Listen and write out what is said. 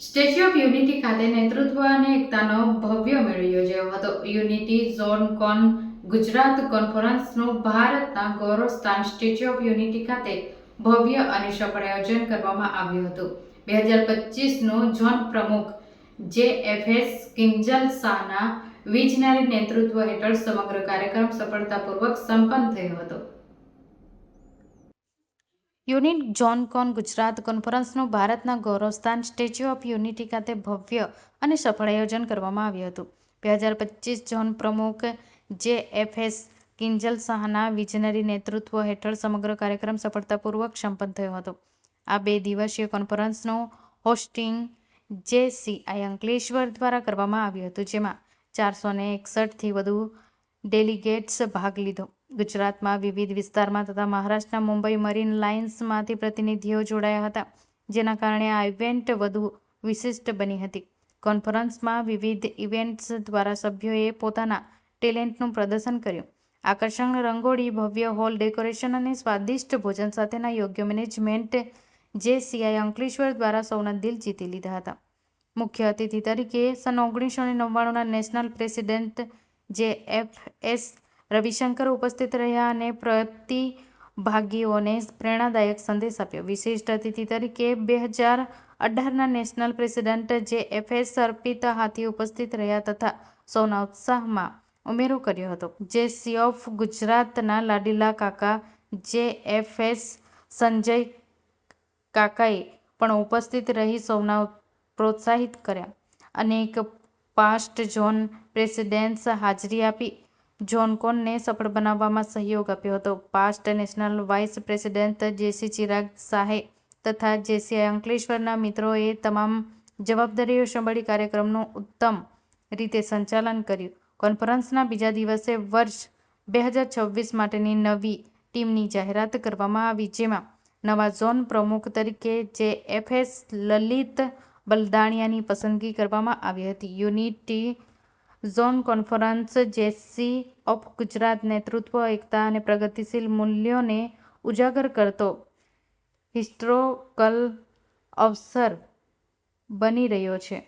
Statue of unity ખાતે નેતૃત્વ અને એકતાનો ભવ્ય મેળો યોજાયો હતો. યુનિટી ઝોન કોન ગુજરાત કોન્ફરન્સનું ભારતના ગૌરવ સ્થાન સ્ટેચ્યુ ઓફ યુનિટી ખાતે ભવ્ય અને સફળ આયોજન કરવામાં આવ્યું હતું. બે હજાર પચીસનું ઝોન પ્રમુખ જે એફ એસ કિંજલ શાહના વિજનારી નેતૃત્વ હેઠળ સમગ્ર કાર્યક્રમ સફળતાપૂર્વક સંપન્ન થયો હતો. યુનિટ જોન કોન ગુજરાત કોન્ફરન્સનું ભારતના ગૌરવસ્થાન સ્ટેચ્યુ ઓફ યુનિટી ખાતે ભવ્ય અને સફળ આયોજન કરવામાં આવ્યું હતું. બે હજાર પચીસ ઝોન પ્રમુખ જે એફ એસ કિંજલ શાહના વિજનરી નેતૃત્વ હેઠળ સમગ્ર કાર્યક્રમ સફળતાપૂર્વક સંપન્ન થયો હતો. આ બે દિવસીય કોન્ફરન્સનું hosting J C I Ankleshwar દ્વારા કરવામાં આવ્યું હતું, જેમાં ચારસો ને એકસઠથી વધુ ડેલિગેટ્સ ભાગ લીધો. ગુજરાતમાં વિવિધ વિસ્તારમાં તથા મહારાષ્ટ્રના મુંબઈ મરીન લાઇન્સમાંથી પ્રતિનિધિઓ જોડાયા હતા, જેના કારણે આ ઇવેન્ટ વધુ વિશિષ્ટ બની હતી. કોન્ફરન્સમાં વિવિધ ઇવેન્ટ્સ દ્વારા સભ્યોએ પોતાના ટેલેન્ટનું પ્રદર્શન કર્યું. આકર્ષણ રંગોળી, ભવ્ય હોલ ડેકોરેશન અને સ્વાદિષ્ટ ભોજન સાથેના યોગ્ય મેનેજમેન્ટ જે સીઆઈ અંકલેશ્વર દ્વારા સૌના દિલ જીતી લીધા હતા. મુખ્ય અતિથિ તરીકે સન ઓગણીસો નવ્વાણુંના national president J F S Ravishankar ઉપસ્થિત રહ્યા અને પ્રતિભાગીઓને પ્રેરણાદાયક સંદેશ આપ્યો. વિશિષ્ટ અતિથિ તરીકે બે હજાર અઢારના national president J F S Arpita Hathi ઉપસ્થિત રહ્યા તથા સૌના ઉત્સાહમાં ઉમેરો કર્યો હતો. જે સી ઓફ ગુજરાતના લાડીલા કાકા, જે એફ એસ સંજય કાકાએ પણ ઉપસ્થિત રહી સૌના પ્રોત્સાહિત કર્યા. અનેક પાસ્ટ ઝોન પ્રેસિડેન્ટ્સ હાજરી આપી. ઝોનકોનને સફળ બનાવવામાં સહયોગ આપ્યો હતો. Past national vice president JC Chirag શાહે તથા જેસીઆઈ અંકલેશ્વરના મિત્રોએ તમામ જવાબદારીઓ સંભાળી કાર્યક્રમનું ઉત્તમ રીતે સંચાલન કર્યું. કોન્ફરન્સના બીજા દિવસે વર્ષ બે હજાર છવ્વીસ માટેની નવી ટીમની જાહેરાત કરવામાં આવી, જેમાં નવા ઝોન પ્રમુખ તરીકે જે એફ એસ લલિત બલદાણિયાની પસંદગી કરવામાં આવી હતી. Unity zone conference, JC of Gujarat નેતૃત્વ, એકતા અને પ્રગતિશીલ મૂલ્યોને ઉજાગર કરતો હિસ્ટ્રોકલ અવસર બની રહ્યો છે.